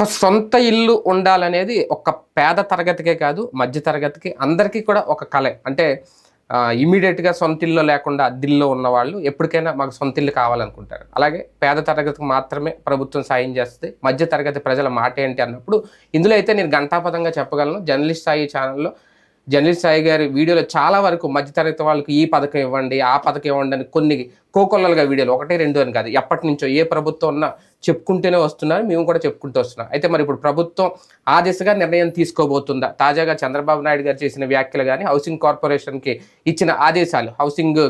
ఒక సొంత ఇల్లు ఉండాలనేది ఒక పేద తరగతికే కాదు మధ్య తరగతికి అందరికీ కూడా ఒక కళ అంటే ఇమీడియట్గా సొంత ఇల్లు లేకుండా అద్దిల్లో ఉన్నవాళ్ళు ఎప్పటికైనా మాకు సొంత ఇల్లు కావాలనుకుంటారు. అలాగే పేద తరగతికి మాత్రమే ప్రభుత్వం సాయం చేస్తుంది మధ్య తరగతి ప్రజల మాట ఏంటి అన్నప్పుడు ఇందులో అయితే నేను గంటాపదంగా చెప్పగలను. జర్నలిస్ట్ స్థాయి ఛానల్లో జర్నలిస్ట్ సాయి గారి వీడియోలో చాలా వరకు మధ్యతరగతి వాళ్ళకి ఈ పథకం ఇవ్వండి ఆ పథకం ఇవ్వండి అని కొన్ని కోకొల్లలుగా వీడియోలు ఒకటి రెండు అని కాదు. ఎప్పటి నుంచో ఏ ప్రభుత్వం ఉన్నా చెప్పుకుంటూనే వస్తున్నారు మేము కూడా చెప్పుకుంటూ వస్తున్నాం. అయితే మరి ఇప్పుడు ప్రభుత్వం ఆ దిశగా నిర్ణయం తీసుకోబోతుందా? తాజాగా చంద్రబాబు నాయుడు గారు చేసిన వ్యాఖ్యలు కానీ హౌసింగ్ కార్పొరేషన్కి ఇచ్చిన ఆదేశాలు హౌసింగ్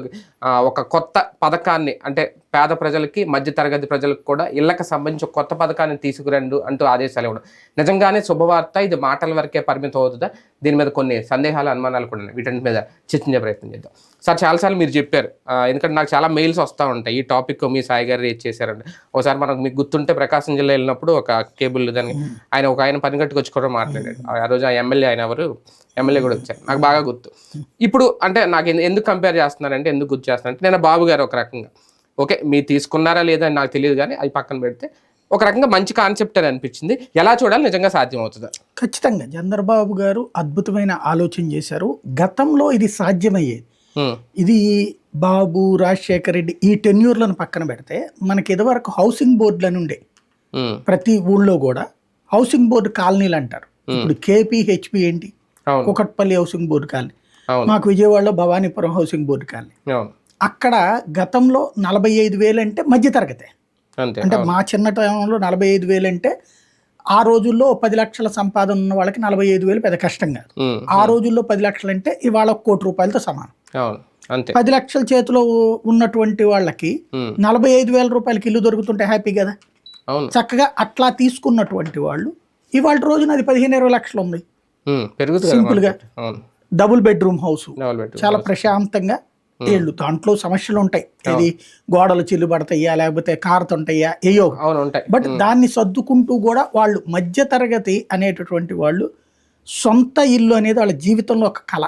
ఒక కొత్త పథకాన్ని అంటే పేద ప్రజలకి మధ్య తరగతి ప్రజలకు కూడా ఇళ్ళకు సంబంధించి కొత్త పథకాన్ని తీసుకురండు అంటూ ఆదేశాలు ఇవ్వడం. నిజంగానే శుభవార్త ఇది మాటల వరకే పరిమితం అవుతుందా దీని మీద కొన్ని సందేహాలు అనుమానాలు కూడా ఉన్నాయి. వీటి మీద చర్చించే ప్రయత్నం చేద్దాం. సార్ చాలాసార్లు మీరు చెప్పారు. ఎందుకంటే నాకు చాలా మెయిల్స్ వస్తూ ఉంటాయి. ఈ టాపిక్ మీ సాయి గారు రేట్ చేశారండి ఒకసారి మనకు మీకు గుర్తుంటే ప్రకాశం జిల్లా వెళ్ళినప్పుడు ఒక కేబుల్ దాన్ని ఆయన ఒక ఆయన పని కట్టుకొచ్చుకోవడం మాట్లాడాడు. ఆ రోజు ఆ ఎమ్మెల్యే ఆయన ఎవరు? ఎమ్మెల్యే కూడా వచ్చారు. నాకు బాగా గుర్తు. ఇప్పుడు అంటే నాకు ఎందుకు కంపేర్ చేస్తున్నారంటే ఎందుకు గుర్తు చేస్తున్నారంటే నేను బాబు గారు ఒక రకంగా. ఓకే మీరు తీసుకున్నారా లేదా అని నాకు తెలియదు కానీ అది పక్కన పెడితే ఒక రకంగా మంచి కాన్సెప్ట్ అని అనిపించింది. ఎలా చూడాలి నిజంగా సాధ్యం అవుతుందా ఖచ్చితంగా. చంద్రబాబు గారు అద్భుతమైన ఆలోచన చేశారు. గతంలో ఇది సాధ్యమయ్యేది. ఇది బాబు రాజశేఖర్ రెడ్డి ఈ టెన్యూర్లను పక్కన పెడితే మనకి ఇదివరకు హౌసింగ్ బోర్డులను ఉండే. ఉమ్, ప్రతి ఊళ్ళో కూడా హౌసింగ్ బోర్డు కాలనీలు అంటారు. ఇప్పుడు కేపీహెచ్పి ఏంటి? అవును. Kukatpally housing board colony. మాకు విజయవాడలో భవానీపురం హౌసింగ్ బోర్డు కాలనీ. అక్కడ గతంలో నలభై ఐదు వేలు అంటే మధ్యతరగతే. అంటే మా చిన్న టైంలో నలభై ఐదు వేలు అంటే ఆ రోజుల్లో పది లక్షల సంపాదన ఉన్న వాళ్ళకి నలభై ఐదు వేలు పెద్ద కష్టం కాదు. ఆ రోజుల్లో పది లక్షలు అంటే ఇవాళ కోటి రూపాయలతో సమానం. అంతే. పది లక్షల చేతిలో ఉన్నటువంటి వాళ్ళకి నలభై ఐదు వేల రూపాయలకి ఇల్లు దొరుకుతుంటే హ్యాపీ కదా? చక్కగా అట్లా తీసుకున్నటువంటి వాళ్ళు ఇవాళ రోజున అది పదిహేను ఇరవై లక్షలు ఉంది. సింపుల్గా. డబుల్ బెడ్రూమ్ హౌస్ చాలా ప్రశాంతంగా ఏళ్ళు. దాంట్లో సమస్యలు ఉంటాయి. ఇది గోడలు చిల్లు పడతాయా లేకపోతే కారుతుంటాయా ఏయో బట్ దాన్ని సర్దుకుంటూ కూడా వాళ్ళు మధ్య తరగతి అనేటటువంటి వాళ్ళు సొంత ఇల్లు అనేది వాళ్ళ జీవితంలో ఒక కళ.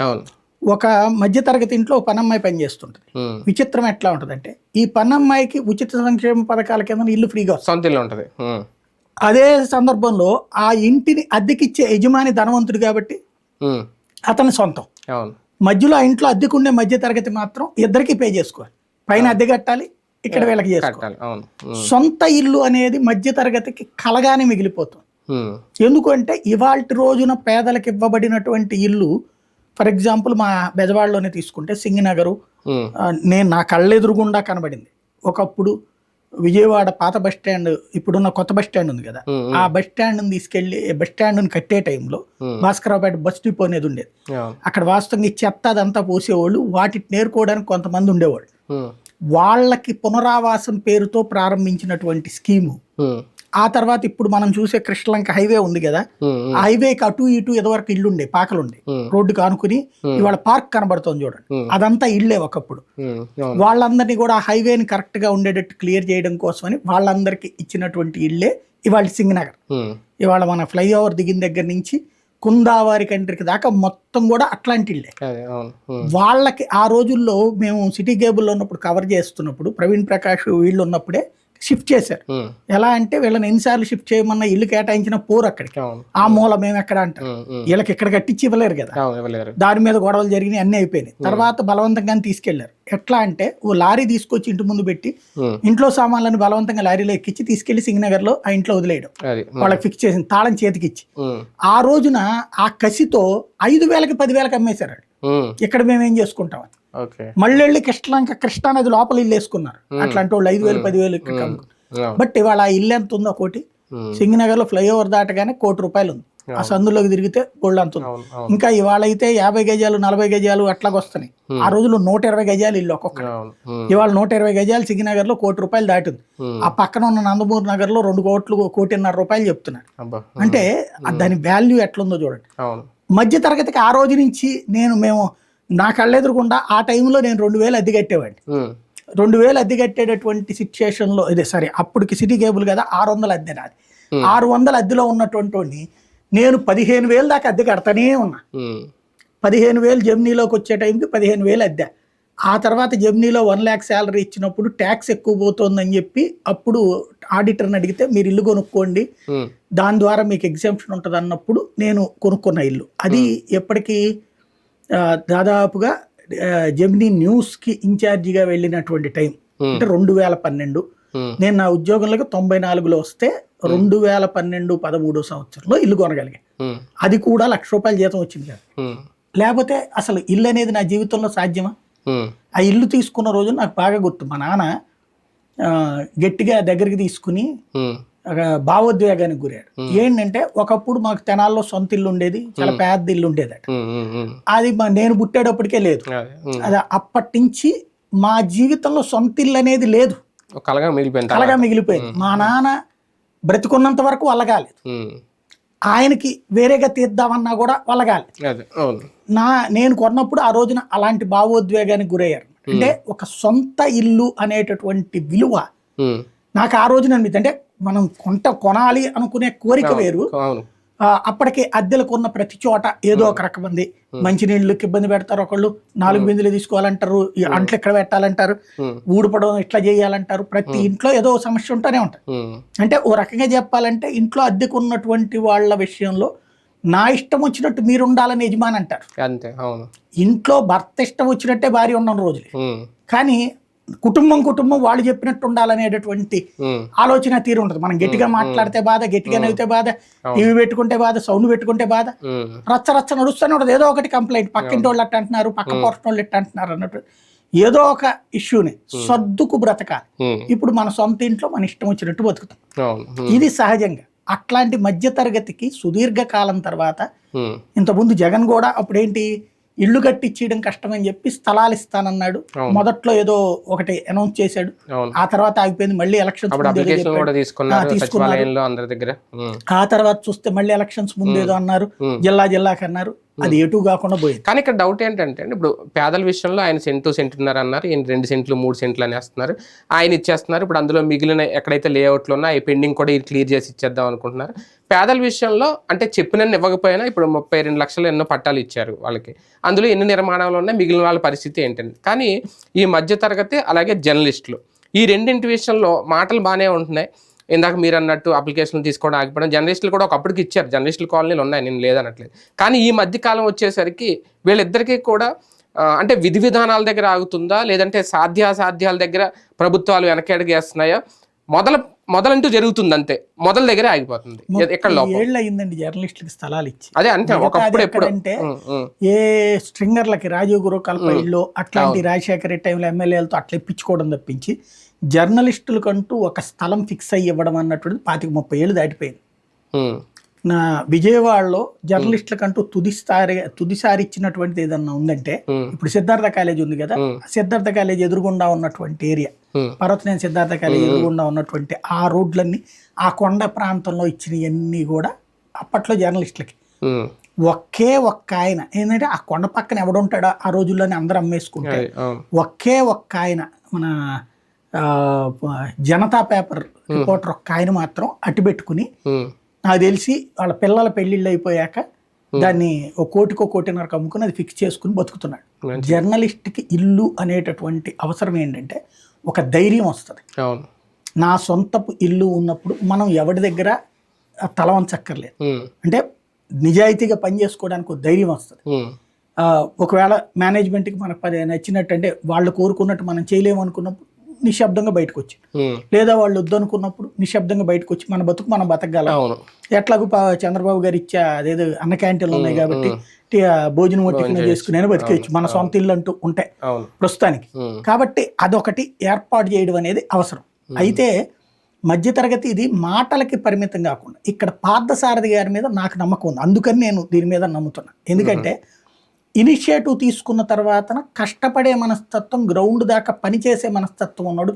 అవును. ఒక మధ్య తరగతి ఇంట్లో ఒక పనమ్మాయి పనిచేస్తుంటుంది విచిత్రం ఎట్లా ఉంటుందంటే ఈ పనమ్మాయికి ఉచిత సంక్షేమ పథకాల కింద ఇల్లు ఫ్రీగా సొంత ఇల్లు ఉంటుంది. అదే సందర్భంలో ఆ ఇంటిని అద్దెకిచ్చే యజమాని ధనవంతుడు కాబట్టి అతని సొంతం. మధ్యలో ఆ ఇంట్లో అద్దెకుండే మధ్య తరగతి మాత్రం ఇద్దరికి పే చేసుకోవాలి. పైన అద్దె కట్టాలి ఇక్కడ వీళ్ళకి చేసుకోవాలి. సొంత ఇల్లు అనేది మధ్య తరగతికి కలగానే మిగిలిపోతుంది. ఎందుకంటే ఇవాళ రోజున పేదలకు ఇవ్వబడినటువంటి ఇల్లు ఫర్ ఎగ్జాంపుల్ మా బెజవాడలోనే తీసుకుంటే సింగనగరు నేను నా కళ్ళెదురుగుండా కనబడింది. ఒకప్పుడు విజయవాడ పాత బస్ స్టాండ్ ఇప్పుడున్న కొత్త బస్ స్టాండ్ ఉంది కదా. ఆ బస్ స్టాండ్ని తీసుకెళ్ళి బస్ స్టాండ్ని కట్టే టైంలో ఉమ్, భాస్కరరావుపేట బస్ డిపో అనేది ఉండేది. అక్కడ వాస్తవంగా ఈ చెత్త అదంతా పోసేవాళ్ళు వాటిని నేర్కోవడానికి కొంతమంది ఉండేవాళ్ళు. వాళ్ళకి పునరావాసం పేరుతో ప్రారంభించినటువంటి స్కీము ఆ తర్వాత ఇప్పుడు మనం చూసే కృష్ణలంక హైవే ఉంది కదా? ఆ హైవేకి అటు ఇటు ఎదవరకు ఇల్లు ఉండే పాకలుండే. ఉమ్, రోడ్డుకి ఆనుకుని ఇవాళ పార్క్ కనబడుతోంది చూడండి. అదంతా ఇల్లే ఒకప్పుడు. వాళ్ళందరినీ కూడా హైవేని కరెక్ట్గా ఉండేటట్టు క్లియర్ చేయడం కోసమని వాళ్ళందరికీ ఇచ్చినటువంటి ఇల్లే ఇవాళ సింగనగర్. ఇవాళ మన ఫ్లైఓవర్ దిగిన దగ్గర నుంచి కుందావారి కంట్రీకి దాకా మొత్తం కూడా అట్లాంటి ఉమ్, వాళ్ళకి ఆ రోజుల్లో మేము సిటీ కేబుల్లో ఉన్నప్పుడు కవర్ చేస్తున్నప్పుడు ప్రవీణ్ ప్రకాష్ వీళ్ళు ఉన్నప్పుడే షిఫ్ట్ చేశారు. ఎలా అంటే వీళ్ళని ఎన్నిసార్లు షిఫ్ట్ చేయమన్నా ఇల్లు కేటాయించిన పోరు అక్కడికి. ఆ మూల మేము ఎక్కడ అంటాం ఉమ్, ఉమ్, వీళ్ళకి ఇక్కడ కట్టించి ఇవ్వలేరు కదా. దాని మీద గొడవలు జరిగినాయి అన్నీ అయిపోయినాయి. తర్వాత బలవంతంగా తీసుకెళ్ళారు. ఎట్లా అంటే ఓ లారీ తీసుకొచ్చి ఇంటి ముందు పెట్టి ఇంట్లో సామాన్లను బలవంతంగా లారీలో ఎక్కించి తీసుకెళ్ళి సింగనగర్లో ఆ ఇంట్లో వదిలేయడం. వాళ్ళకి ఫిక్స్ చేసిన తాళం చేతికి ఇచ్చి ఉమ్, ఆ రోజున ఆ కసితో ఐదు వేలకి పదివేలకు అమ్మేశారు ఇక్కడ మేము ఏం చేసుకుంటాం మళ్ళీ వెళ్ళి కృష్ణలంక కృష్ణా నది లోపల ఇల్లు వేసుకున్నారు. అట్లాంటి వాళ్ళు ఐదు వేలు పదివేలు బట్ ఇవాళ ఆ ఇల్లు ఎంత ఉందో ఒకటి సింగనగర్లో ఫ్లైఓవర్ దాటగానే కోటి రూపాయలు ఉంది. ఆ సందులోకి తిరిగితే గోల్డ్ అంత ఉంది. అవును అవును. ఇంకా ఇవాళ అయితే యాభై గజాలు నలభై గజాలు అట్లాగ వస్తున్నాయి. ఆ రోజుల్లో నూట ఇరవై గజాలు ఇల్లు ఒక్కొక్క ఇవాళ నూట ఇరవై గజాలు సింగనగర్లో కోటి రూపాయలు దాటింది. ఆ పక్కన ఉన్న నందమూరి నగర్లో రెండు కోట్లు కోటిన్నర రూపాయలు చెప్తున్నారు అబ్బా అంటే దాని వాల్యూ ఎట్లుందో చూడండి. మధ్య తరగతికి ఆ రోజు నుంచి నేను మేము నా కళ్ళెదురకుండా ఆ టైంలో నేను రెండు వేలు అద్దె కట్టేవాడిని. రెండు వేలు అద్దె కట్టేటటువంటి సిచ్యుయేషన్లో ఇదే సరే అప్పటికి సిటీ కేబుల్ కదా ఆరు వందల అద్దె నాది. ఆరు వందల అద్దెలో ఉన్నటువంటి నేను పదిహేను వేలు దాకా అద్దె కడతానే ఉన్నా. పదిహేను వేలు జమ్నీలోకి వచ్చే టైంకి పదిహేను వేలు అద్దె. ఆ తర్వాత జెమ్నీలో వన్ ల్యాక్ శాలరీ ఇచ్చినప్పుడు ట్యాక్స్ ఎక్కువ పోతుందని చెప్పి అప్పుడు ఆడిటర్ని అడిగితే మీరు ఇల్లు కొనుక్కోండి. దాని ద్వారా మీకు ఎగ్జామ్షన్ ఉంటుంది అన్నప్పుడు నేను కొనుక్కున్న ఇల్లు. అది ఎప్పటికీ దాదాపుగా జెమినీ న్యూస్కి ఇన్ఛార్జిగా వెళ్ళినటువంటి టైం. అంటే రెండు వేల పన్నెండు. నేను నా ఉద్యోగంలోకి తొంభై నాలుగులో వస్తే రెండు వేల పన్నెండు పదమూడో సంవత్సరంలో ఇల్లు కొనగలిగా. అది కూడా లక్ష రూపాయల జీతం వచ్చింది కాదు. లేకపోతే అసలు ఇల్లు అనేది నా జీవితంలో సాధ్యమా? ఆ ఇల్లు తీసుకున్న రోజు నాకు బాగా గుర్తు. మా నాన్న గట్టిగా దగ్గరికి తీసుకుని భావోద్వేగానికి గురాడు ఏంటంటే ఒకప్పుడు మాకు తెనాల్లో సొంత ఇల్లు ఉండేది చాలా పెద్ద ఇల్లు ఉండేది ఉమ్, ఉమ్, ఉమ్. అది నేను పుట్టేటప్పటికే లేదు. అదే, అప్పటి నుంచి మా జీవితంలో సొంత ఇల్లు అనేది లేదు. కలగా మిగిలిపోయింది కలగా మిగిలిపోయింది. మా నాన్న బ్రతికున్నంత వరకు వల్లగాలేదు ఆయనకి వేరేగా తీద్దామన్నా కూడా అవును. నా నేను కొన్నప్పుడు ఆ రోజున అలాంటి భావోద్వేగానికి గురయ్యారు. అంటే ఒక సొంత ఇల్లు అనేటటువంటి విలువ నాకు ఆ రోజున అనిపించింది అంటే మనం కొంట కొనాలి అనుకునే కోరిక వేరు. అప్పటికే అద్దెలకు ఉన్న ప్రతి చోట ఏదో ఒక రకం ఉంది. మంచినీళ్ళకి ఇబ్బంది పెడతారు ఒకళ్ళు. నాలుగు బిందులు తీసుకోవాలంటారు. అంట్లు ఎక్కడ పెట్టాలంటారు? ఉమ్, ఊడిపడం ఇట్లా చేయాలంటారు? ప్రతి ఇంట్లో ఏదో సమస్య ఉంటూనే ఉంటుంది. ఉమ్, అంటే ఓ రకంగా చెప్పాలంటే ఇంట్లో అద్దెకు ఉన్నటువంటి వాళ్ళ విషయంలో నా ఇష్టం వచ్చినట్టు మీరు ఉండాలని యజమాని అంటారు. అంతే అవును. ఇంట్లో భర్త ఇష్టం వచ్చినట్టే భార్య ఉన్న రోజులు. కానీ కుటుంబం కుటుంబం వాళ్ళు చెప్పినట్టు ఉండాలనేటటువంటి ఆలోచన తీరు ఉంటుంది. మనం గట్టిగా మాట్లాడితే బాధ గట్టిగా నవ్వితే బాధ టీవీ పెట్టుకుంటే బాధ సౌండ్ పెట్టుకుంటే బాధ. రచ్చ రచ్చ నడుస్తూనే ఉంటుంది. ఏదో ఒకటి కంప్లైంట్. పక్కింటి వాళ్ళు ఎట్ట అంటున్నారు పక్క పోర్షన్ వాళ్ళు ఎట్ట అంటున్నారు అన్నట్టు. ఏదో ఒక ఇష్యూని సర్దుకు బ్రతకాలి. ఇప్పుడు మన సొంత ఇంట్లో మన ఇష్టం వచ్చినట్టు బతుకుతాం. ఇది సహజంగా. అట్లాంటి మధ్య తరగతికి సుదీర్ఘ కాలం తర్వాత ఇంతకుముందు జగన్ కూడా అప్పుడేంటి ఇల్లు కట్టించేయడం కష్టమని చెప్పి స్థలాలు ఇస్తానన్నాడు. మొదట్లో ఏదో ఒకటి అనౌన్స్ చేశాడు. ఆ తర్వాత ఆగిపోయింది. మళ్ళీ ఎలక్షన్స్ తీసుకున్నారు ఆ, తర్వాత చూస్తే మళ్ళీ ఎలక్షన్స్ ముందు ఏదో అన్నారు. జిల్లా జిల్లాకి అన్నారు. అది ఎటు కాకుండా పోయింది. కానీ ఇక్కడ డౌట్ ఏంటంటే ఇప్పుడు పేదల విషయంలో ఆయన సెంటు సెంటున్నర అన్నారు ఈయన రెండు సెంట్లు మూడు సెంట్లు అనేస్తున్నారు. ఆయన ఇచ్చేస్తున్నారు ఇప్పుడు అందులో మిగిలిన ఎక్కడైతే లేఅవుట్లు ఉన్నా ఈ పెండింగ్ కూడా క్లియర్ చేసి ఇచ్చేద్దాం అనుకుంటున్నారు. పేదల విషయంలో అంటే చెప్పినన్ని ఇవ్వకపోయినా ఇప్పుడు ముప్పై రెండు లక్షలు ఎన్నో పట్టాలు ఇచ్చారు వాళ్ళకి. అందులో ఎన్ని నిర్మాణాలు ఉన్నాయి మిగిలిన వాళ్ళ పరిస్థితి ఏంటండి? కానీ ఈ మధ్య తరగతి అలాగే జర్నలిస్టులు. ఈ రెండింటి విషయంలో మాటలు బాగానే ఉంటున్నాయి. ఇందాక మీరు అన్నట్టు అప్లికేషన్లు తీసుకోవడం ఆగిపోవడం. జర్నలిస్టులు కూడా ఒకప్పటికి ఇచ్చారు. జర్నలిస్టుల కాలనీలు ఉన్నాయి. నేను లేదనట్లేదు. కానీ ఈ మధ్య కాలం వచ్చేసరికి వీళ్ళిద్దరికీ కూడా అంటే విధి విధానాల దగ్గర ఆగుతుందా? లేదంటే సాధ్యాసాధ్యాల దగ్గర ప్రభుత్వాలు వెనకడుగేస్తున్నాయా మొదల మొదలంటూ జరుగుతుంది అంతే మొదల దగ్గర ఆగిపోతుంది. ఎక్కడ ఏళ్ళు అయిందండి జర్నలిస్టులకి స్థలాలు ఇచ్చి. అదే మిగతాది ఒకప్పుడు ఎప్పుడు ఉమ్, ఏ స్ట్రింగర్లకి రాజీవ్ గురు కల్ప ఇల్లు అట్లాంటి రాజశేఖర రెడ్డి టైంలో ఎమ్మెల్యేలతో అట్లా ఇప్పించుకోవడం తప్పించి జర్నలిస్టులకంటూ ఒక స్థలం ఫిక్స్ అయ్యి ఇవ్వడం అన్నటువంటిది పాతిక ముప్పై ఏళ్ళు దాటిపోయింది. నా విజయవాడలో జర్నలిస్టులకంటూ తుదిసారి తుదిసారి ఇచ్చినటువంటిది ఏదన్నా ఉందంటే ఇప్పుడు సిద్ధార్థ కాలేజ్ ఉంది కదా సిద్ధార్థ కాలేజ్ ఎదురుగుండా ఉన్నటువంటి ఏరియా. పర్వతనేని సిద్ధార్థ కాలేజ్ ఎదురుగుండా ఉన్నటువంటి ఆ రోడ్లన్నీ ఆ కొండ ప్రాంతంలో ఇచ్చినవన్నీ కూడా అప్పట్లో జర్నలిస్టులకి. ఒకే ఒక్క ఆయన ఏంటంటే ఆ కొండ పక్కన ఎవడుంటాడో ఆ రోజుల్లోనే అందరూ అమ్మేసుకుంటే అదే, అవును. ఒకే ఒక్క ఆయన మన జనతా పేపర్ రిపోర్టర్ ఒక్క ఆయన మాత్రం అటు పెట్టుకుని ఉమ్, నాకు తెలిసి వాళ్ళ పిల్లల పెళ్ళిళ్ళు అయిపోయాక దాన్ని ఒక కోటికో కోటిన్నరకు అమ్ముకుని అది ఫిక్స్ చేసుకుని బతుకుతున్నాడు. జర్నలిస్ట్కి ఇల్లు అనేటటువంటి అవసరం ఏంటంటే ఒక ధైర్యం వస్తుంది. నా సొంతపు ఇల్లు ఉన్నప్పుడు మనం ఎవరి దగ్గర తల వంచక్కర్లేదు. అంటే నిజాయితీగా పని చేసుకోవడానికి ఒక ధైర్యం వస్తుంది. ఒకవేళ మేనేజ్మెంట్కి మనకు పది నచ్చినట్టు అంటే వాళ్ళు కోరుకున్నట్టు మనం చేయలేము అనుకున్నప్పుడు నిశ్శబ్దంగా బయటకు వచ్చి లేదా వాళ్ళు వద్దనుకున్నప్పుడు నిశ్శబ్దంగా బయటకు వచ్చి మన బతుకు మనం బతకగలం. ఎట్లాగూ చంద్రబాబు గారు ఇచ్చే అదేదో అన్న క్యాంటీన్లు ఉన్నాయి కాబట్టి భోజనం టిఫిన్ చేసుకుని బతికేయచ్చు. మన సొంత ఇల్లు అంటూ ఉంటాయి. ప్రస్తుతానికి. కాబట్టి అదొకటి ఏర్పాటు చేయడం అనేది అవసరం. అయితే మధ్యతరగతి ఇది మాటలకి పరిమితం కాకుండా ఇక్కడ పార్థసారథి గారి మీద నాకు నమ్మకం ఉంది. అందుకని నేను దీని మీద నమ్ముతున్నా. ఎందుకంటే ఇనిషియేటివ్ తీసుకున్న తర్వాత కష్టపడే మనస్తత్వం గ్రౌండ్ దాకా పనిచేసే మనస్తత్వం ఉన్నాడు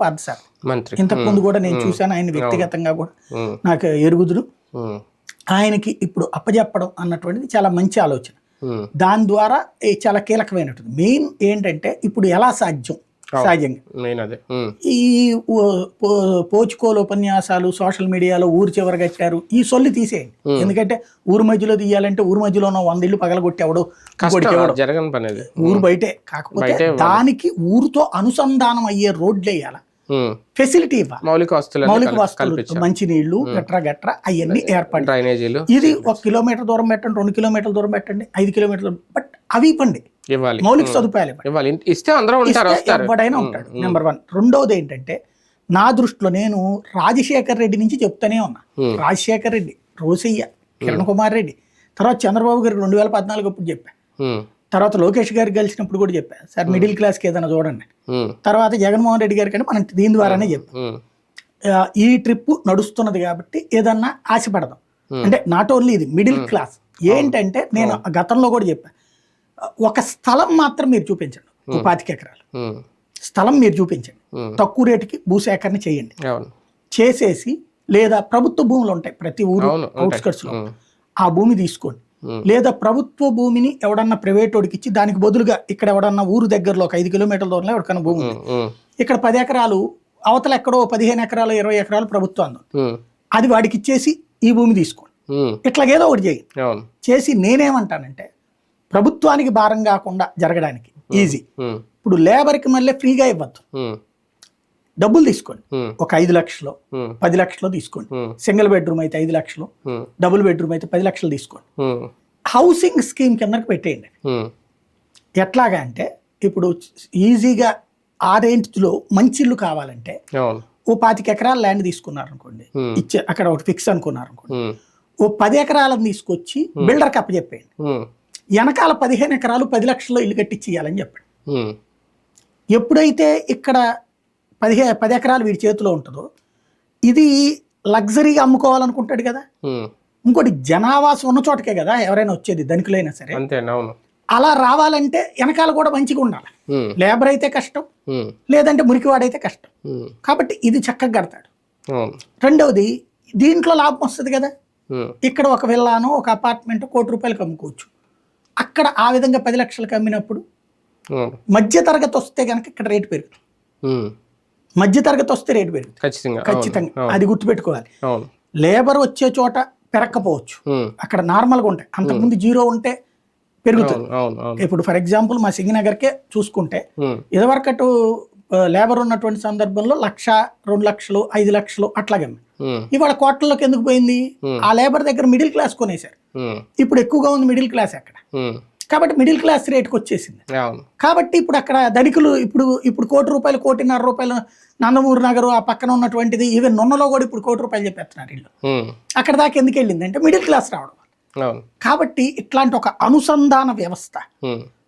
మంత్రి. ఇంతకు ముందు కూడా నేను చూశాను ఆయన వ్యక్తిగతంగా కూడా. నాకు ఎరుగుదురు. ఆయనకి ఇప్పుడు అప్పజెప్పడం అన్నటువంటిది చాలా మంచి ఆలోచన. దాని ద్వారా చాలా కీలకమైనటువంటి మెయిన్ ఏంటంటే ఇప్పుడు ఎలా సాధ్యం? సహజంగా మెయిన్ అదే. ఈ పోచుకోలు ఉపన్యాసాలు సోషల్ మీడియాలో ఊరు చివర కట్టారు ఈ సొల్లు తీసేయండి. ఎందుకంటే ఊరు మధ్యలో తీయాలంటే ఊరు మధ్యలో ఉన్న వంద ఇల్లు పగలగొట్టి ఎవడు ఇంకోటికి కష్టం ఎవడు జరగని పని ఊరు బయటే. కాకపోతే దానికి ఊరితో అనుసంధానం అయ్యే రోడ్లు వేయాలి ఫెసిలిటీ మౌలిక వస్తువులు మౌలిక వస్తువులు మంచినీళ్ళు గట్రా గట్రా అవన్నీ ఏర్పడి డ్రైనేజీలు. ఇది ఒక కిలోమీటర్ దూరం పెట్టండి రెండు కిలోమీటర్ల దూరం పెట్టండి ఐదు కిలోమీటర్ల బట్ అవి ఇవ్వండి. ఇవ్వాలి. మౌలిక సదుపాయాలు ఇవ్వాలి. ఇస్తే అందరూ ఉంటారు ఎవడైనా ఉంటాడు. నెంబర్ వన్ రెండవది ఏంటంటే నా దృష్టిలో నేను రాజశేఖర్ రెడ్డి నుంచి చెప్తానే ఉన్నా. రాజశేఖర్ రెడ్డి రోసయ్య కిరణ్ కుమార్ రెడ్డి తర్వాత చంద్రబాబు గారికి రెండు వేల పద్నాలుగు అప్పుడు చెప్పా. తర్వాత లోకేష్ గారికి కలిసినప్పుడు కూడా చెప్పా. సార్ మిడిల్ క్లాస్కి ఏదైనా చూడండి. తర్వాత జగన్మోహన్ రెడ్డి గారికి మనం దీని ద్వారానే చెప్పాం. ఈ ట్రిప్ నడుస్తున్నది కాబట్టి ఏదన్నా ఆశపడదాం. అంటే నాట్ ఓన్లీ ఇది మిడిల్ క్లాస్. ఏంటంటే నేను గతంలో కూడా చెప్పా. ఒక స్థలం మాత్రం మీరు చూపించండి. ఒక పాతిక ఎకరాలు. స్థలం మీరు చూపించండి. తక్కువ రేటుకి భూసేకరణ చేయండి. చేసేసి లేదా ప్రభుత్వ భూములు ఉంటాయి ప్రతి ఊరు అవుట్స్కట్స్లో ఆ భూమి తీసుకోండి. లేదా ప్రభుత్వ భూమిని ఎవడన్నా ప్రైవేట్ వాడికి ఇచ్చి దానికి బదులుగా ఇక్కడ ఎవడన్నా ఊరు దగ్గరలో ఒక ఐదు కిలోమీటర్ల దూరంలో ఎవరికైనా భూమి ఉంది. ఇక్కడ పది ఎకరాలు అవతల ఎక్కడో పదిహేను ఎకరాలు ఇరవై ఎకరాలు ప్రభుత్వం అది వాడికి ఇచ్చేసి ఈ భూమి తీసుకోండి. ఇట్లాగేదో ఒకటి అవును. చేసి నేనేమంటానంటే ప్రభుత్వానికి భారం కాకుండా జరగడానికి. ఈజీ ఇప్పుడు లేబర్కి మళ్ళీ ఫ్రీగా ఇవ్వద్దు. డబ్బులు తీసుకోండి. ఒక ఐదు లక్షలు పది లక్షలు తీసుకోండి. సింగిల్ బెడ్రూమ్ అయితే ఐదు లక్షలు డబుల్ బెడ్రూమ్ అయితే పది లక్షలు తీసుకోండి. హౌసింగ్ స్కీమ్ కిందకి పెట్టేయండి. ఎట్లాగా అంటే ఇప్పుడు ఈజీగా ఆ రేంజ్లో మంచి ఇల్లు కావాలంటే ఓ పాతిక ఎకరాల ల్యాండ్ తీసుకున్నారు అనుకోండి. ఇచ్చే అక్కడ ఒకటి ఫిక్స్ అనుకున్నారు అనుకోండి ఓ పది ఎకరాలను తీసుకొచ్చి బిల్డర్కి అప్పచెప్పేయండి. వెనకాల పదిహేను ఎకరాలు పది లక్షల్లో ఇల్లు కట్టించి ఇవ్వాలని చెప్పండి ఎప్పుడైతే ఇక్కడ పదిహే పది ఎకరాలు వీడి చేతిలో ఉంటుందో ఇది లగ్జరీగా అమ్ముకోవాలనుకుంటాడు కదా. ఇంకోటి జనావాసం ఉన్న చోటకే కదా ఎవరైనా వచ్చేది ధనికులైనా సరే. అలా రావాలంటే వెనకాల కూడా మంచిగా ఉండాలి. లేబర్ అయితే కష్టం లేదంటే మురికివాడైతే కష్టం. కాబట్టి ఇది చక్కగా కడతాడు. రెండవది దీంట్లో లాభం వస్తుంది కదా. ఇక్కడ ఒక విల్లానో ఒక అపార్ట్మెంట్ కోటి రూపాయలకు అమ్ముకోవచ్చు. అక్కడ ఆ విధంగా పది లక్షలకు అమ్మినప్పుడు అవును మధ్య తరగతి వస్తే కనుక ఇక్కడ రేటు పెరుగుతుంది ఉమ్, మధ్య తరగతి వస్తే రేటు పెరుగుతుంది ఖచ్చితంగా. ఖచ్చితంగా అది గుర్తుపెట్టుకోవాలి. లేబర్ వచ్చే చోట పెరక్కపోవచ్చు. అక్కడ నార్మల్గా ఉంటాయి. అంతకుముందు జీరో ఉంటే పెరుగుతుంది. ఇప్పుడు ఫర్ ఎగ్జాంపుల్ మా సింగనగర్కే చూసుకుంటే ఇదివరకటు లేబర్ ఉన్నటువంటి సందర్భంలో లక్ష రెండు లక్షలు ఐదు లక్షలు అట్లాగే ఇవాళ కోట్లలోకి ఎందుకు పోయింది. ఆ లేబర్ దగ్గర మిడిల్ క్లాస్ కొనేశారు. ఇప్పుడు ఎక్కువగా ఉంది మిడిల్ క్లాస్ అక్కడ. కాబట్టి మిడిల్ క్లాస్ రేట్కి వచ్చేసింది. కాబట్టి ఇప్పుడు అక్కడ ధనికులు ఇప్పుడు ఇప్పుడు కోటి రూపాయలు కోటిన్నర రూపాయలు నందమూరి నగరు ఆ పక్కన ఉన్నటువంటిది ఈవెన్ నున్నలో కూడా ఇప్పుడు కోటి రూపాయలు చెప్పేస్తున్నారు వీళ్ళు. ఉమ్, అక్కడ దాకా ఎందుకు వెళ్ళింది అంటే మిడిల్ క్లాస్ రావడం కాబట్టి ఇట్లాంటి ఒక అనుసంధాన వ్యవస్థ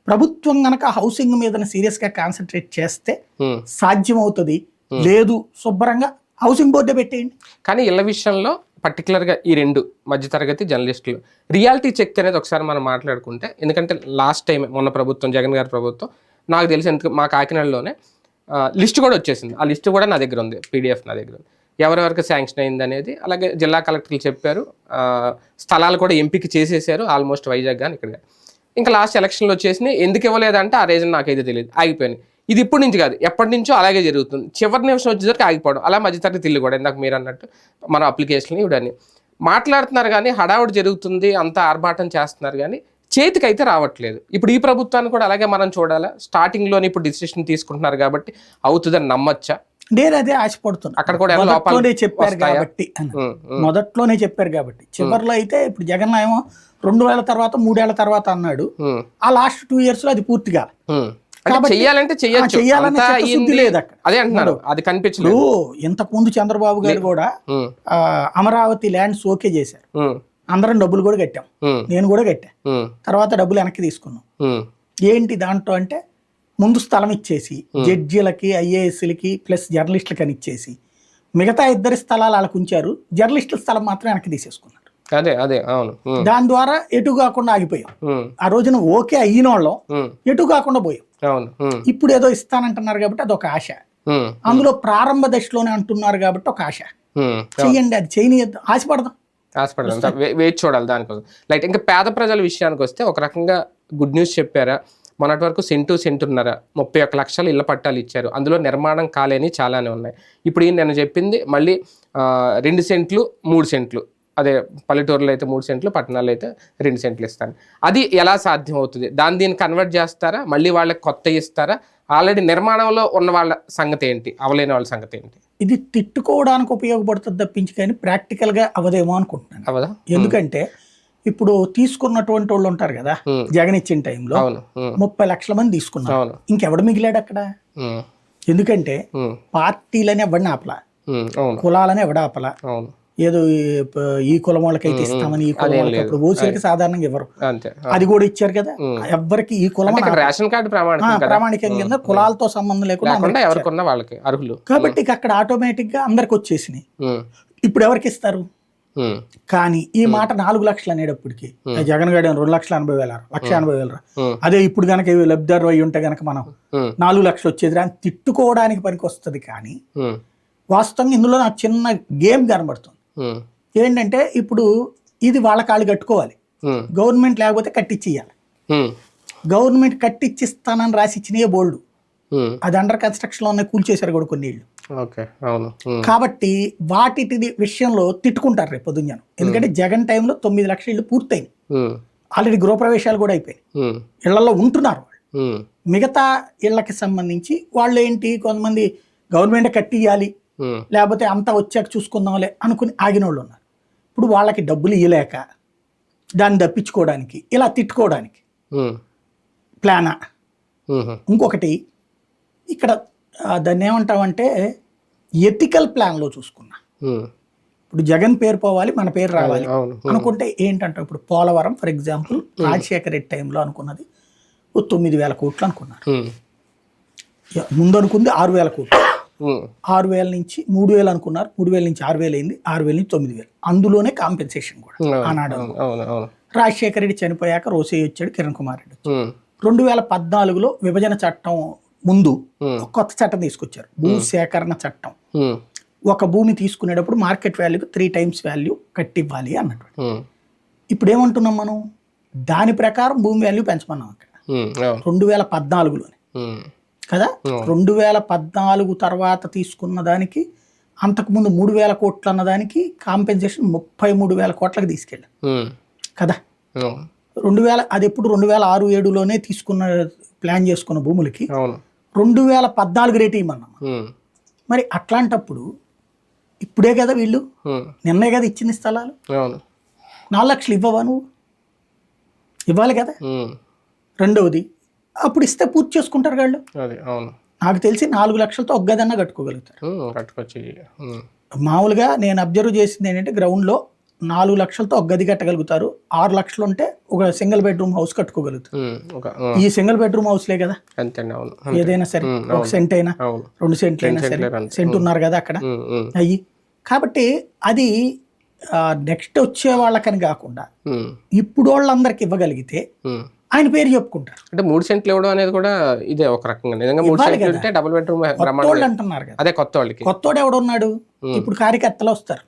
ప్రభుత్వం గనక హౌసింగ్ మీద సీరియస్గా కాన్సన్ట్రేట్ చేస్తే ఉమ్. సాధ్యమవుతుంది. లేదు శుభ్రంగా హౌసింగ్ బోర్డే పెట్టేయండి. కానీ ఇళ్ళ విషయంలో పర్టికులర్గా ఈ రెండు మధ్యతరగతి జర్నలిస్టులు. రియాలిటీ చెక్ అనేది ఒకసారి మనం మాట్లాడుకుంటే ఎందుకంటే లాస్ట్ టైం మొన్న ప్రభుత్వం జగన్ గారి ప్రభుత్వం నాకు తెలిసి ఎందుకు మా కాకినాడలోనే లిస్ట్ కూడా వచ్చేసింది. ఆ లిస్ట్ కూడా నా దగ్గర ఉంది పీడిఎఫ్ నా దగ్గర ఉంది. ఎవరెవరికి శాంక్షన్ అయింది అనేది అలాగే జిల్లా కలెక్టర్లు చెప్పారు స్థలాలు కూడా ఎంపిక చేసేసారు ఆల్మోస్ట్ వైజాగ్ కానీ ఇక్కడ ఇంకా లాస్ట్ ఎలక్షన్లో వచ్చేసినాయి ఎందుకు ఇవ్వలేదంటే ఆ రీజన్ నాకైతే తెలియదు. ఆగిపోయినాయి. ఇది ఇప్పుడు నుంచి కాదు ఎప్పటి నుంచో అలాగే జరుగుతుంది. చివరి నిమిషం వచ్చేసరికి ఆగిపోవడం. అలా మధ్యతరగతి ఇల్లు కూడా ఇందాక మీరు అన్నట్టు మన అప్లికేషన్ ఇవన్నీ. మాట్లాడుతున్నారు కానీ హడావుడి జరుగుతుంది అంతా ఆర్భాటం చేస్తున్నారు కానీ చేతికి అయితే రావట్లేదు. ఇప్పుడు ఈ ప్రభుత్వాన్ని కూడా అలాగే మనం చూడాలా? స్టార్టింగ్లోనే ఇప్పుడు డిసిషన్ తీసుకుంటున్నారు కాబట్టి అవుతుందని నమ్మచ్చా? నేను అదే ఆశపడుతున్నా. అక్కడ కూడా మొదట్లోనే చెప్పారు? కాబట్టి మొదట్లోనే చెప్పారు కాబట్టి. చివరిలో అయితే ఇప్పుడు జగన్ ఏమో రెండు వేల తర్వాత మూడేళ్ళ తర్వాత అన్నాడు. ఆ లాస్ట్ టూ ఇయర్స్లో అది పూర్తి అక్కడ. అదే అంటున్నారు అది కనిపించలేదు. ఇంతకు ముందు చంద్రబాబు గారు కూడా అమరావతి ల్యాండ్స్ ఓకే చేశారు. అందరం డబ్బులు కూడా కట్టాం. నేను కూడా కట్టా. తర్వాత డబ్బులు వెనక్కి తీసుకున్నాం. ఏంటి దాంట్లో అంటే ముందు స్థలం ఇచ్చేసి జడ్జీలకి ఐఏఎస్లకి ప్లస్ జర్నలిస్టులకి అని ఇచ్చేసి మిగతా ఇద్దరి స్థలాలు వాళ్ళకు ఉంచారు. జర్నలిస్టుల స్థలం మాత్రం వెనక్కి తీసేసుకున్నారు అదే అదే అవును. దాని ద్వారా ఎటు కాకుండా ఆగిపోయాం. ఆ రోజున ఓకే అయిన వాళ్ళం ఎటు కాకుండా పోయాం. అవును ఇప్పుడు ఏదో ఇస్తానంటున్నారు కాబట్టి అది ఒక ఆశ అందులో ప్రారంభ దశలోనే అంటున్నారు కాబట్టి ఒక ఆశ. చెయ్యండి అది చేయనియద్దు. ఆశపడదాం. వే- వేచి చూడాలి దానికోసం. లైట్ ఇంకా పేద ప్రజల విషయానికి వస్తే ఒక రకంగా గుడ్ న్యూస్ చెప్పారా? మొన్నటి వరకు సెంటు సెంటున్నర ముప్పై ఒక్క లక్షలు ఇళ్ళ పట్టాలు ఇచ్చారు. అందులో నిర్మాణం కాలేని చాలానే ఉన్నాయి. ఇప్పుడు నేను చెప్పింది మళ్ళీ రెండు సెంట్లు మూడు సెంట్లు. అదే పల్లెటూరులో అయితే మూడు సెంట్లు పట్టణాల్లో అయితే రెండు సెంట్లు ఇస్తాను. అది ఎలా సాధ్యం అవుతుంది దాన్ని దీన్ని కన్వర్ట్ చేస్తారా? మళ్ళీ వాళ్ళకి కొత్త ఇస్తారా? ఆల్రెడీ నిర్మాణంలో ఉన్న వాళ్ళ సంగతి ఏంటి? అవలేని వాళ్ళ సంగతి ఏంటి? ఇది తిట్టుకోవడానికి ఉపయోగపడుతుంది తప్పించి కానీ ప్రాక్టికల్గా అవదేమో అనుకుంటున్నాను. అవదా? ఎందుకంటే ఇప్పుడు తీసుకున్నటువంటి వాళ్ళు ఉంటారు కదా. జగన్ ఇచ్చిన టైంలో ముప్పై లక్షల మంది తీసుకున్నారు. ఇంకెవడు మిగిలాడు అక్కడ? ఎందుకంటే పార్టీలని ఎవడిని ఆపలా? కులాలని ఎవడ ఆపలా? అవును. ఏదో ఈ- కులం వాళ్ళకైతే ఇస్తామని ఈ కులం వాళ్ళకి ఓసీలకి సాధారణంగా ఇవ్వరు. అది కూడా ఇచ్చారు కదా. ఎవ్వరికి ఈ కులం రేషన్ కార్డు ప్రామాణికం కదా. కులాలతో సంబంధం లేకుండా. ఎవరికున్న వాళ్ళకి అర్హులు. కాబట్టి అక్కడ ఆటోమేటిక్గా అందరికి వచ్చేసినాయి. ఇప్పుడు ఎవరికి ఇస్తారు? కానీ ఈ మాట నాలుగు లక్షలు అనేటప్పటికి జగన్ గారి రెండు లక్షల ఎనభై వేల లక్ష ఎనభై వేల అదే ఇప్పుడు గనక ఇవి లబ్ధిదారు అయి ఉంటే గనక మనం నాలుగు లక్షలు వచ్చేది అని తిట్టుకోవడానికి పనికి వస్తుంది కానీ వాస్తవంగా ఇందులో నాకు చిన్న గేమ్ కనబడుతుంది. ఏంటంటే ఇప్పుడు ఇది వాళ్ళ కాళ్ళు కట్టుకోవాలి. గవర్నమెంట్ లేకపోతే కట్టించేయాలి గవర్నమెంట్ కట్టిచ్చిస్తానని రాసి ఇచ్చినయే బోల్డ్. ఉమ్, అది అండర్ కన్స్ట్రక్షన్లోనే కూల్చేశారు కూడా కొన్ని ఇళ్ళు కాబట్టి వాటి విషయంలో తిట్టుకుంటారు రేపు పొద్దున్నాను. ఎందుకంటే జగన్ టైంలో తొమ్మిది లక్షల ఇళ్ళు పూర్తయింది ఆల్రెడీ గృహప్రవేశాలు కూడా అయిపోయాయి ఇళ్ళలో ఉంటున్నారు వాళ్ళు. మిగతా ఇళ్ళకి సంబంధించి వాళ్ళు ఏంటి కొంతమంది గవర్నమెంట్ కట్టియాలి లేకపోతే అంతా వచ్చాక చూసుకుందాంలే అనుకుని ఆగిన వాళ్ళు ఉన్నారు. ఇప్పుడు వాళ్ళకి డబ్బులు ఇవ్వలేక దాన్ని తప్పించుకోవడానికి ఇలా తిట్టుకోవడానికి ఉమ్, ప్లానా. ఉమ్, ఇంకొకటి ఇక్కడ దాన్ని ఏమంటామంటే ఎథికల్ ప్లాన్లో చూసుకున్నా. ఇప్పుడు జగన్ పేరు పోవాలి మన పేరు రావాలి. అనుకుంటే ఏంటంటే ఇప్పుడు పోలవరం ఫర్ ఎగ్జాంపుల్ రాజశేఖర రెడ్డి టైంలో అనుకున్నది తొమ్మిది వేల కోట్లు అనుకున్నారు. ముందు అనుకుంది ఆరు వేల కోట్లు. ఆరు వేల నుంచి మూడు వేలు అనుకున్నారు. మూడు వేల నుంచి ఆరు వేలు అయింది. ఆరు వేల నుంచి తొమ్మిది వేలు. అందులోనే కాంపెన్సేషన్ కూడా ఆనాడు రాజశేఖర రెడ్డి చనిపోయాక రోసయ్య వచ్చాడు కిరణ్ కుమార్ రెడ్డి రెండు వేల పద్నాలుగులో విభజన చట్టం ముందు కొత్త చట్టం తీసుకొచ్చారు. భూ సేకరణ చట్టం. ఒక భూమి తీసుకునేటప్పుడు మార్కెట్ వాల్యూకి త్రీ టైమ్స్ వాల్యూ కట్టివ్వాలి అన్నట్టు. ఇప్పుడు ఏమంటున్నాం మనం? దాని ప్రకారం భూమి వాల్యూ పెంచమన్నాం అక్కడ. రెండు వేల పద్నాలుగులోనే. కదా. రెండు వేల పద్నాలుగు తర్వాత తీసుకున్న దానికి అంతకుముందు మూడు వేల కోట్లు అన్న దానికి కాంపెన్సేషన్ ముప్పై మూడు వేల కోట్లకు తీసుకెళ్ళాం. కదా? రెండు వేల అది ఎప్పుడు రెండు వేల ఆరు ఏడులోనే తీసుకున్న ప్లాన్ చేసుకున్న భూములకి రెండు వేల పద్నాలుగు రేట్ ఇవ్వమన్నాం మరి అట్లాంటప్పుడు ఇప్పుడే కదా వీళ్ళు? నిన్నే కదా ఇచ్చిన స్థలాలు? నాలుగు లక్షలు ఇవ్వవా నువ్వు? ఇవ్వాలి కదా? రెండవది అప్పుడు ఇస్తే పూర్తి చేసుకుంటారు వాళ్ళు. అది అవును. నాకు తెలిసి నాలుగు లక్షలతో ఒక గదన్నా కట్టుకోగలుగుతారు. మామూలుగా నేను అబ్జర్వ్ చేసింది ఏంటంటే గ్రౌండ్లో నాలుగు లక్షలతో ఒక గది కట్టగలుగుతారు. ఆరు లక్షలు ఉంటే ఒక సింగిల్ బెడ్రూమ్ హౌస్ కట్టుకోగలుగుతారు. ఈ సింగిల్ బెడ్రూమ్ హౌస్లే కదా? ఏదైనా సరే ఒక సెంట్ అయినా రెండు సెంట్లు అయినా సరే. సెంట్ ఉన్నారు కదా అక్కడ? అయ్యి. కాబట్టి అది నెక్స్ట్ వచ్చే వాళ్ళకని కాకుండా ఇప్పుడు వాళ్ళందరికి ఇవ్వగలిగితే. ఆయన పేరు చెప్పుకుంటారు. అంటే మూడు సెంట్లు ఇవ్వడం అనేది కూడా ఇదే ఒక రకంగా. నిజంగా మూడు సెంట్లు. ఉంటే డబుల్ బెడ్రూమ్ వాళ్ళు అంటున్నారు కదా. అదే కొత్త వాళ్ళకి కొత్తోడు ఎవడున్నాడు? ఇప్పుడు కార్యకర్తలు వస్తారు.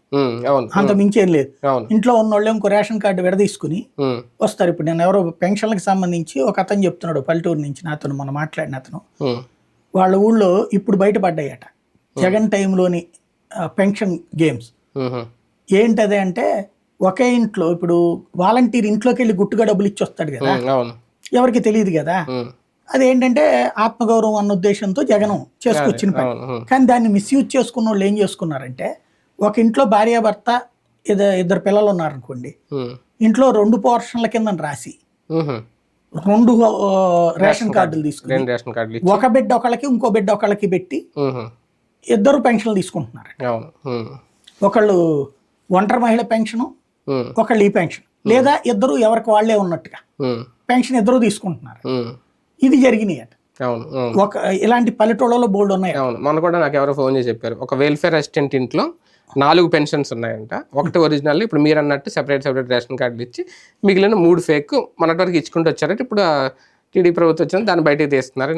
అంత మించేం లేదు. ఇంట్లో ఉన్నోళ్ళు ఇంకో రేషన్ కార్డు విడదీసుకుని వస్తారు. ఇప్పుడు నేను ఎవరో పెన్షన్లకు సంబంధించి ఒక అతను చెప్తున్నాడు పల్లెటూరు నుంచి నాతో మొన్న మాట్లాడిన అతను. వాళ్ళ ఊళ్ళో ఇప్పుడు బయటపడ్డాయట. జగన్ టైంలోని పెన్షన్ గేమ్స్. ఏంటది అంటే ఒకే ఇంట్లో ఇప్పుడు వాలంటీర్ ఇంట్లోకి వెళ్ళి గుట్టుగా డబ్బులు ఇచ్చి వస్తాడు కదా ఎవరికి తెలియదు కదా. అదేంటంటే ఆత్మగౌరవం అన్న ఉద్దేశంతో జగన్ చేసుకొచ్చిన పని. కానీ దాన్ని మిస్యూజ్ చేసుకున్న వాళ్ళు ఏం చేసుకున్నారంటే ఒక ఇంట్లో భార్యాభర్త ఇద్దరు ఇద్దరు పిల్లలు ఉన్నారనుకోండి. ఇంట్లో రెండు పోర్షన్ల కింద రాసి రెండు రేషన్ కార్డులు తీసుకుని ఒక బిడ్డ ఒకళ్ళకి ఇంకో బిడ్డ ఒకళ్ళకి పెట్టి ఇద్దరు పెన్షన్లు తీసుకుంటున్నారు ఒకళ్ళు ఒంటరి మహిళ పెన్షన్ ఒకళ్ళు ఈ పెన్షన్. లేదా ఇద్దరు ఎవరికి వాళ్ళే ఉన్నట్టుగా. పెన్షన్ ఇద్దరు తీసుకుంటున్నారు. ఇది జరిగినాయి అట అవును. ఉమ్. ఒక ఇలాంటి పల్లెటూళ్ళలో బోల్డ్ ఉన్నాయి అవును మొన్న కూడా నాకు ఎవరో ఫోన్ చేసి చెప్పారు. ఒక వెల్ఫేర్ అసిస్టెంట్ ఇంట్లో నాలుగు పెన్షన్స్ ఉన్నాయంట. ఒకటి ఒరిజినల్ ఇప్పుడు మీరు అన్నట్టు సెపరేట్ సెపరేట్ రేషన్ కార్డులు ఇచ్చి మిగిలిన మూడు ఫేక్ మొన్నటి వరకు ఇచ్చుకుంటూ వచ్చారట ఇప్పుడు టీడీ ప్రభుత్వం వచ్చింది దాన్ని బయటకి తీస్తున్నారు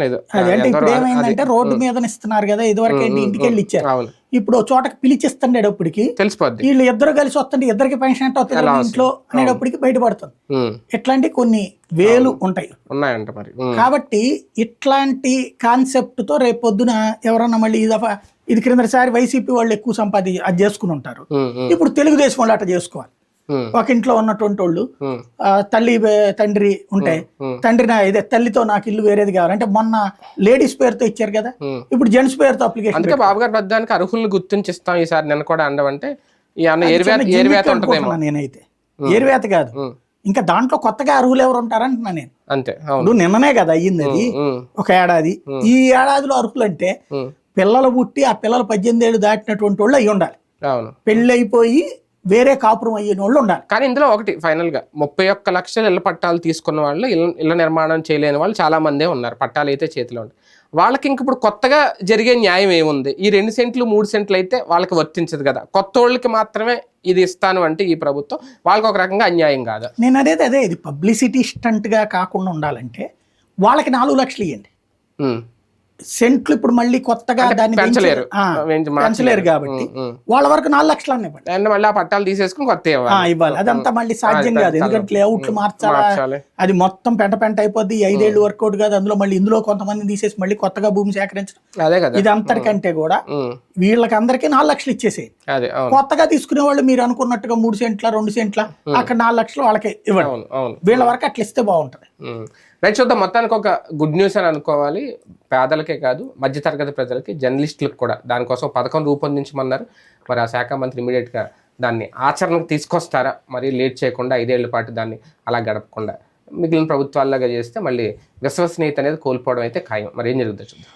రోడ్డు మీద ఇస్తున్నారు కదా ఇదివరకు ఏంటి? ఇంటికి వెళ్ళి ఇచ్చారు. అవును. ఇప్పుడు చోటకి పిలిచిస్తుండేటప్పటికి తెలిసిపోద్ది. వీళ్ళు ఇద్దరు కలిసి వస్తుంటే ఇద్దరికి పెన్షన్ మీ వస్తుంది? ఇంట్లో అనేటప్పటికి బయటపడుతుంది. ఇట్లాంటి కొన్ని వేలు ఉంటాయి. ఉన్నాయంట మరి. కాబట్టి ఇట్లాంటి కాన్సెప్ట్తో రేపు పొద్దున ఎవరన్నా మళ్ళీ ఈ దఫా ఇది క్రిందసారి వైసీపీ వాళ్ళు ఎక్కువ సంపాది అది చేసుకుని ఉంటారు. ఇప్పుడు తెలుగుదేశం వాళ్ళు అట్లా చేసుకోవాలి. ఒక ఇంట్లో ఉన్నటువంటి వాళ్ళు తల్లి తండ్రి ఉంటే తండ్రి నా ఇదే తల్లితో నాకు ఇల్లు వేరేది కావాలి. అంటే మొన్న లేడీస్ పేరుతో ఇచ్చారు కదా. ఇప్పుడు జెంట్స్ పేరుతో అప్లికేషన్ అందుకే బాబు గారి వద్దానికి అర్హుల్ని గుర్తించిస్తాం ఈసారి నిన్న కూడా అండవంటే నేనైతే. ఏరువేత కాదు. ఇంకా దాంట్లో కొత్తగా అర్హులు ఎవరు ఉంటారంటున్నా నేను. అంతే ఇప్పుడు నిన్ననే కదా అయ్యింది అది ఒక ఏడాది. ఈ ఏడాదిలో అర్హులు అంటే పిల్లలు పుట్టి ఆ పిల్లలు పద్దెనిమిది ఏళ్ళు దాటినటువంటి వాళ్ళు అయి ఉండాలి. పెళ్ళి అయిపోయి వేరే కాపురం అయ్యిన వాళ్ళు ఉండాలి. కానీ ఇందులో ఒకటి ఫైనల్గా ముప్పై ఒక్క లక్షల ఇళ్ళ పట్టాలు తీసుకున్న వాళ్ళు ఇళ్ళ ఇళ్ళ నిర్మాణం చేయలేని వాళ్ళు చాలా మందే ఉన్నారు పట్టాలు అయితే చేతిలో ఉంటాయి వాళ్ళకి ఇంక ఇప్పుడు కొత్తగా జరిగే న్యాయం ఏముంది? ఈ రెండు సెంట్లు మూడు సెంట్లు అయితే వాళ్ళకి వర్తించదు కదా. కొత్త వాళ్ళకి మాత్రమే ఇది ఇస్తాను అంటే ఈ ప్రభుత్వం వాళ్ళకి ఒక రకంగా అన్యాయం కాదా. నేను అదేది అదే ఇది పబ్లిసిటీ స్టంట్గా కాకుండా ఉండాలంటే వాళ్ళకి నాలుగు లక్షలు ఇవ్వండి. సెంట్లు ఇప్పుడు మళ్ళీ కొత్తగా దాన్ని పెంచలేరు. పెంచలేరు. కాబట్టి. వాళ్ళ వరకు నాలుగు లక్షలు ఇవ్వండి. అండ్ మళ్ళీ ఆ పట్టాలు తీసేసుకుని కొత్త ఇవ్వాలి. అదంతా మళ్ళీ సాధ్యం కాదు. ఎందుకంటే లేఅవుట్లు మార్చాలా? అది మొత్తం పెంట పెంట అయిపోద్ది. ఐదేళ్ళు వర్కౌట్ కాదు. అందులో మళ్ళీ ఇందులో కొంతమంది తీసేసి మళ్ళీ కొత్తగా భూమి సేకరించడం. అదే కదా. ఇది అంతటికంటే కూడా వీళ్ళకి అందరికీ నాలుగు లక్షలు ఇచ్చేసేది అవును. కొత్తగా తీసుకునే వాళ్ళు మీరు అనుకున్నట్టుగా మూడు సెంట్ల రెండు సెంట్ల అక్కడ నాలుగు లక్షలు వాళ్ళకి ఇవ్వండి. వీళ్ళ వరకు అట్లా ఇస్తే బాగుంటది. రైట్ చూద్దాం. మొత్తానికి ఒక గుడ్ న్యూస్ అని అనుకోవాలి. పేదలకే కాదు మధ్యతరగతి ప్రజలకి జర్నలిస్టులకు కూడా. దానికోసం పథకం రూపొందించమన్నారు. మరి ఆ శాఖ మంత్రి ఇమీడియట్గా దాన్ని ఆచరణకు తీసుకొస్తారా? మరి లేట్ చేయకుండా ఐదేళ్ళ పాటు దాన్ని అలా గడపకుండా మిగిలిన ప్రభుత్వాల్లాగా చేస్తే మళ్ళీ విశ్వసనీయత అనేది కోల్పోవడం అయితే ఖాయం. మరి ఏం జరుగుతుందో చూద్దాం.